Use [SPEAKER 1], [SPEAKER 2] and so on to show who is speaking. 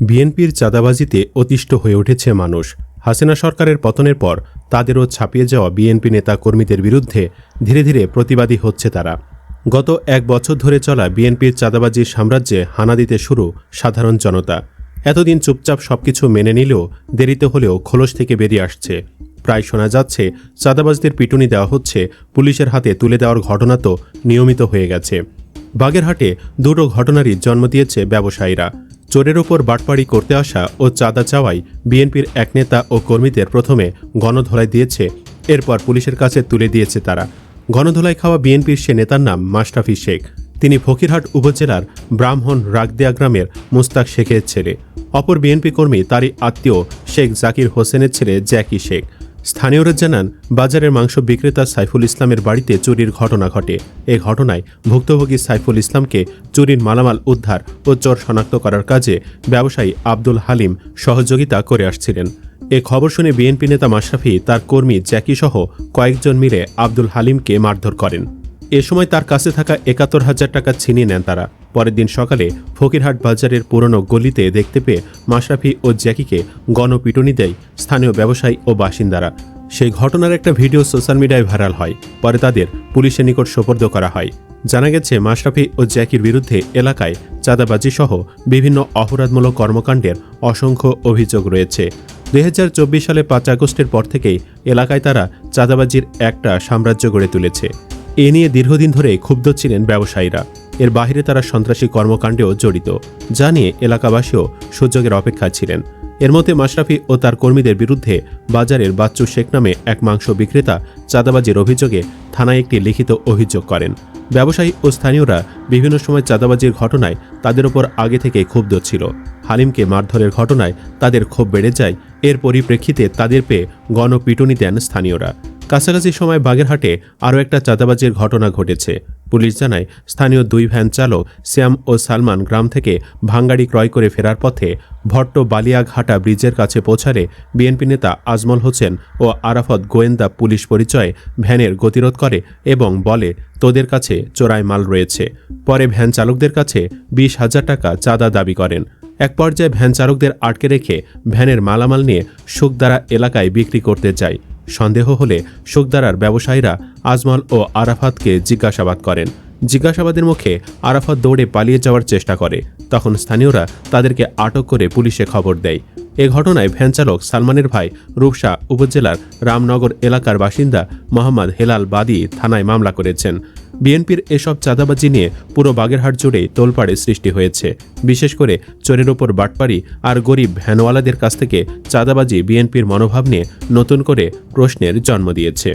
[SPEAKER 1] বিএনপির চাঁদাবাজিতে অতিষ্ঠ হয়ে উঠেছে মানুষ। হাসিনা সরকারের পতনের পর তাদেরও ছাপিয়ে যাওয়া বিএনপি নেতা কর্মীদের বিরুদ্ধে ধীরে ধীরে প্রতিবাদী হচ্ছে তারা। গত এক বছর ধরে চলা বিএনপির চাঁদাবাজির সাম্রাজ্যে হানা দিতে শুরু সাধারণ জনতা। এতদিন চুপচাপ সবকিছু মেনে নিলেও দেরিতে হলেও খোলস থেকে বেরিয়ে আসছে। প্রায় শোনা যাচ্ছে, চাঁদাবাজদের পিটুনি দেওয়া হচ্ছে, পুলিশের হাতে তুলে দেওয়ার ঘটনা তো নিয়মিত হয়ে গেছে। বাগেরহাটে দুটো ঘটনারই জন্ম দিয়েছে ব্যবসায়ীরা। চোরের ওপর বাটপাড়ি করতে আসা ও চাঁদা চাওয়াই বিএনপির এক নেতা ও কর্মীদের প্রথমে গণধোলাই দিয়েছে, এরপর পুলিশের কাছে তুলে দিয়েছে তারা। গণধোলাই খাওয়া বিএনপির সে নেতার নাম মাস্টাফি শেখ। তিনি ফকিরহাট উপজেলার ব্রাহ্মণ রাগদিয়া গ্রামের মুস্তাক শেখের ছেলে। অপর বিএনপি কর্মী তারই আত্মীয় শেখ জাকির হোসেনের ছেলে জ্যাকি শেখ। স্থানীয়রা জানান, বাজারের মাংস বিক্রেতা সাইফুল ইসলামের বাড়িতে চুরির ঘটনা ঘটে। এ ঘটনায় ভুক্তভোগী সাইফুল ইসলামকে চুরির মালামাল উদ্ধার ও চোর শনাক্ত করার কাজে ব্যবসায়ী আব্দুল হালিম সহযোগিতা করে আসছিলেন। এ খবর শুনে বিএনপি নেতা মাশরাফি, তার কর্মী জ্যাকি সহ কয়েকজন মিলে আব্দুল হালিমকে মারধর করেন। এ সময় তার কাছে থাকা একাত্তর হাজার টাকা ছিনিয়ে নেন তারা। পরের দিন সকালে ফকিরহাট বাজারের পুরনো গলিতে দেখতে পেয়ে মাশরাফি ও জ্যাকিকে গণপিটুনি দেয় স্থানীয় ব্যবসায়ী ও বাসিন্দারা। সেই ঘটনার একটা ভিডিও সোশ্যাল মিডিয়ায় ভাইরাল হয়। পরে তাদের পুলিশের নিকট সোপর্দ করা হয়। জানা গেছে, মাশরাফি ও জ্যাকির বিরুদ্ধে এলাকায় চাঁদাবাজি সহ বিভিন্ন অপরাধমূলক কর্মকাণ্ডের অসংখ্য অভিযোগ রয়েছে। দুই হাজার চব্বিশ সালে পাঁচ আগস্টের পর থেকেই এলাকায় তারা চাঁদাবাজির একটা সাম্রাজ্য গড়ে তুলেছে। এ নিয়ে দীর্ঘদিন ধরে ক্ষুব্ধ ছিলেন ব্যবসায়ীরা। এর বাহিরে তারা সন্ত্রাসী কর্মকাণ্ডেও জড়িত, যা নিয়ে এলাকাবাসীও সুযোগের অপেক্ষায় ছিলেন। এর মধ্যে মাশরাফি ও তার কর্মীদের বিরুদ্ধে বাজারের বাচ্চু শেখ নামে এক মাংস বিক্রেতা চাঁদাবাজির অভিযোগে থানায় একটি লিখিত অভিযোগ করেন। ব্যবসায়ী ও স্থানীয়রা বিভিন্ন সময় চাঁদাবাজির ঘটনায় তাদের ওপর আগে থেকে ক্ষুব্ধ ছিল। হালিমকে মারধরের ঘটনায় তাদের ক্ষোভ বেড়ে যায়, এর পরিপ্রেক্ষিতে তাদের পেয়ে গণপিটুনি দেন স্থানীয়রা। কাছাকাছি সময় বাগেরহাটে আরও একটা চাঁদাবাজির ঘটনা ঘটেছে। পুলিশ জানায়, স্থানীয় দুই ভ্যান চালক শ্যাম ও সালমান গ্রাম থেকে ভাঙ্গাড়ি ক্রয় করে ফেরার পথে ভট্ট বালিয়াঘাটা ব্রিজের কাছে পৌঁছালে বিএনপি নেতা আজমল হোসেন ও আরাফত গোয়েন্দা পুলিশ পরিচয়ে ভ্যানের গতিরোধ করে এবং বলে, তোদের কাছে চোরাই মাল রয়েছে। পরে ভ্যান চালকদের কাছে বিশ হাজার টাকা চাঁদা দাবি করেন। এক পর্যায়ে ভ্যান চালকদের আটকে রেখে ভ্যানের মালামাল নিয়ে সুখদারা এলাকায় বিক্রি করতে যায়। সন্দেহ হলে শোকদারার ব্যবসায়ীরা আজমল ও আরাফাতকে জিজ্ঞাসাবাদ করেন। জিজ্ঞাসাবাদের মুখে আরাফাত দৌড়ে পালিয়ে যাওয়ার চেষ্টা করে। তখন স্থানীয়রা তাদেরকে আটক করে পুলিশে খবর দেয়। এ ঘটনায় ভ্যানচালক সালমানের ভাই রূপসা উপজেলার রামনগর এলাকার বাসিন্দা মোহাম্মদ হেলাল বাদি থানায় মামলা করেছেন। বিএনপির এসব চাঁদাবাজি নিয়ে পুরো বাগেরহাট জুড়ে তোলপাড়ে সৃষ্টি হয়েছে। বিশেষ করে চোরের ওপর বাটপাড়ি আর গরিব ভ্যানওয়ালাদের কাছ থেকে চাঁদাবাজি বিএনপির মনোভাব নিয়ে নতুন করে প্রশ্নের জন্ম দিয়েছে।